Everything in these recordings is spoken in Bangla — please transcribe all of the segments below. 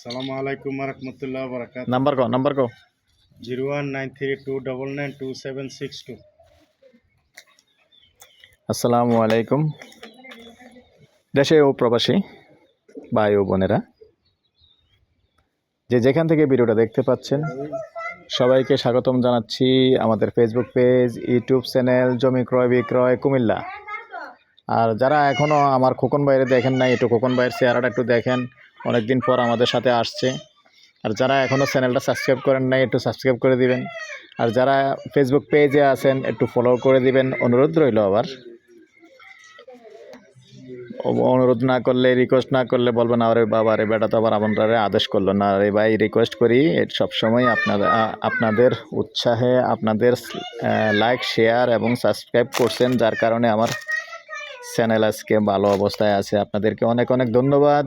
আসসালামু আলাইকুম রহমতুল্লাহ বরকাত নাম্বার কো নাম্বার কো। Zero one nine three two double nine two seven six two. আসসালামু আলাইকুম। দেশে ও প্রবাসী ভাই ও বোনেরা যে যেখান থেকে ভিডিওটা দেখতে পাচ্ছেন সবাইকে স্বাগতম জানাচ্ছি আমাদের ফেসবুক পেজ ইউটিউব চ্যানেল জমি ক্রয় বিক্রয় কুমিল্লা। আর যারা এখনও আমার খোকন বাইরে দেখেন নাই একটু খোকন বাইরের চেহারাটা একটু দেখেন। অনেকদিন পর আমাদের সাথে আসছে। আর যারা এখনও চ্যানেলটা সাবস্ক্রাইব করেন নাই, একটু সাবস্ক্রাইব করে দিবেন। আর যারা ফেসবুক পেজে আছেন, একটু ফলো করে দিবেন। অনুরোধ রইল আবার। অনুরোধ না করলে রিকোয়েস্ট না করলে বলবেন, আরে বাবা, রে বেটা তো আবার আপনারা আদেশ করল না। রে ভাই রিকোয়েস্ট করি সবসময় আপনাদের আ- আপনাদের উৎসাহে আপনাদের লাইক শেয়ার এবং সাবস্ক্রাইব করছেন। যার কারণে আমার চ্যানেল আজকে ভালো অবস্থায় আছে। আপনাদেরকে অনেক অনেক ধন্যবাদ।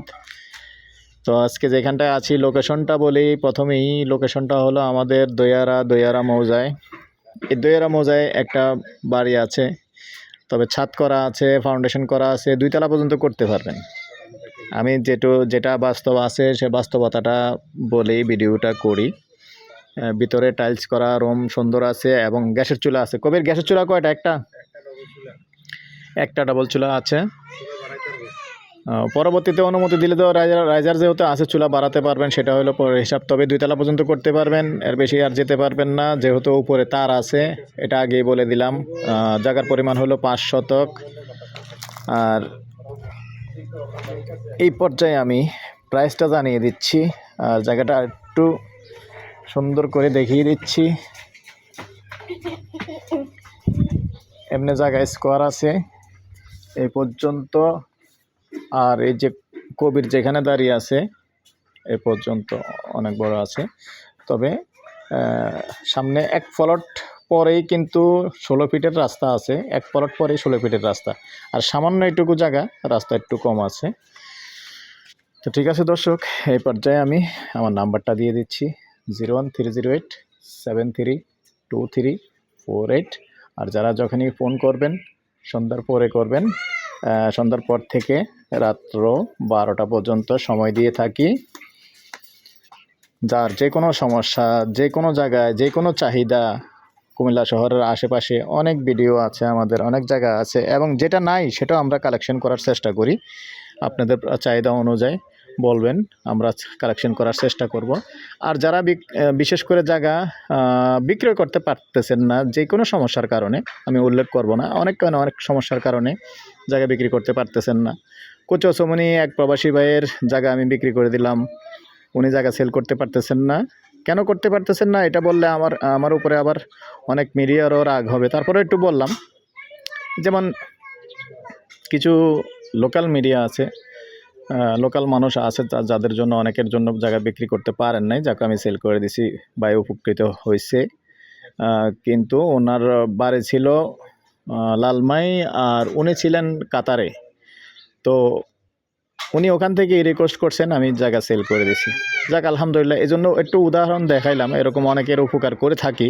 তো আজকে যেখানটায় আছি লোকেশনটা বলি, প্রথমেই লোকেশনটা হলো আমাদের দয়ারা দয়ারা মৌজায়। এই দয়ারা মৌজায় একটা বাড়ি আছে, তবে ছাদ করা আছে ফাউন্ডেশন করা আছে, দুইতলা পর্যন্ত করতে পারবেন। আমি যেটু, যেটা বাস্তব আছে, সে বাস্তবতাটা বলেই ভিডিওটা করি। ভিতরে টাইলস করা রুম সুন্দর আছে এবং গ্যাসের চুলা আছে। কবির, গ্যাসের চুলা কয়টা? একটা? একটা ডাবল চুলা আছে। পরবর্তীতে অনুমতি দিলে তো রাইজার রাইজার যেহেতু আছে, চুলা বাড়াতে পারবেন, সেটা হলো হিসাব তবে দুইতলা পর্যন্ত করতে পারবেন, এর বেশি আর যেতে পারবেন না, যেহেতু উপরে তার আছে, এটা আগেই বলে দিলাম। জায়গার পরিমাণ হলো পাঁচ শতক। আর এই পর্যায়ে আমি প্রাইসটা জানিয়ে দিচ্ছি, আর জায়গাটা একটু সুন্দর করে দেখিয়ে দিচ্ছি। এমনি জায়গায় স্কোয়ার আছে এই পর্যন্ত আর এই যে কবির যেখানে দাঁড়িয়ে আছে, এ পর্যন্ত অনেক বড় আছে। তবে সামনে এক ফলট পরেই কিন্তু ষোলো ফিটের রাস্তা আছে, এক ফলট পরেই ষোলো ফিটের রাস্তা। আর সামান্য এইটুকু জায়গা, রাস্তা একটু কম আছে। তো ঠিক আছে দর্শক, এই পর্যায়ে আমি আমার নাম্বারটা দিয়ে দিচ্ছি, zero one three zero eight seven three two three four eight. আর যারা যখনই ফোন করবেন, সন্ধ্যার পরে করবেন সন্ধ্যার পর থেকে রাত্র বারোটা পর্যন্ত সময় দিয়ে থাকি। যার যে কোনো সমস্যা, যে কোনো জায়গায়, যে কোনো চাহিদা, কুমিল্লা শহরের আশেপাশে অনেক ভিডিও আছে আমাদের, অনেক জায়গা আছে এবং যেটা নাই সেটাও আমরা কালেকশন করার চেষ্টা করি। আপনাদের চাহিদা অনুযায়ী। বলবেন, আমরা কালেকশন করার চেষ্টা করব। আর যারা বিশেষ করে জায়গা বিক্রয় করতে পারতেছেন না, যে কোনো সমস্যার কারণে, আমি উল্লেখ করব না, অনেক কারণে, অনেক সমস্যার কারণে জায়গা বিক্রি করতে পারতেছেন না। কোচো চমনি এক প্রবাসী ভাইয়ের জায়গা আমি বিক্রি করে দিলাম, উনি জায়গা সেল করতে পারতেছেন না। কেন করতে পারতেছেন না, এটা বললে আমার আমার উপরে আবার অনেক মিডিয়ারও রাগ হবে। তারপরে একটু বললাম, যেমন কিছু লোকাল মিডিয়া আছে লোকাল মানুষ আছে যাদের জন্য অনেকের জন্য জায়গা বিক্রি করতে পারেন নাই, যাকে আমি সেল করে দিছি বায়ু উপকৃত হয়েছে। কিন্তু ওনার বাড়ি ছিল লালমাই, আর উনি ছিলেন কাতারে। তো উনি ওখান থেকে রিকোয়েস্ট করছেন, আমি জায়গা সেল করে দিছি। যাক, আলহামদুলিল্লাহ এই জন্য একটু উদাহরণ দেখাইলাম, এরকম অনেকের উপকার করে থাকি।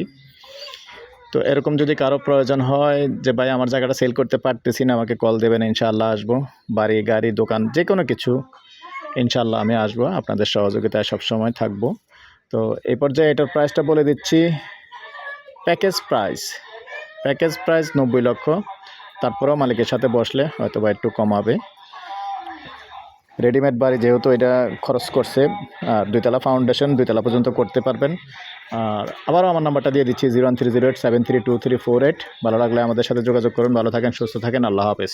তো এরকম যদি কারও প্রয়োজন হয় যে, ভাই, আমার জায়গাটা সেল করতে পারতেছি না, আমাকে কল দেবেন, ইনশাআল্লাহ আসব। বাড়ি, গাড়ি, দোকান যে কোনো কিছু, ইনশাআল্লাহ আমি আসব, আপনাদের সহযোগিতায় সবসময় থাকব। তো এই পর্যায়ে এটার প্রাইসটা বলে দিচ্ছি প্যাকেজ প্রাইস প্যাকেজ প্রাইস নব্বই লক্ষ। তারপরেও মালিকের সাথে বসলে হয়তো বা একটু কমাবে। রেডিমেড বাড়ি যেহেতু এটা খরচ করছে, আর দুইতলা ফাউন্ডেশন দুইতলা পর্যন্ত করতে পারবেন। আর আবারও আমার নাম্বারটা দিয়ে দিচ্ছি, zero one three zero eight seven three two three four eight. ভালো লাগলে আমাদের সাথে যোগাযোগ করুন, ভালো থাকেন, সুস্থ থাকেন, আল্লাহ হাফেজ।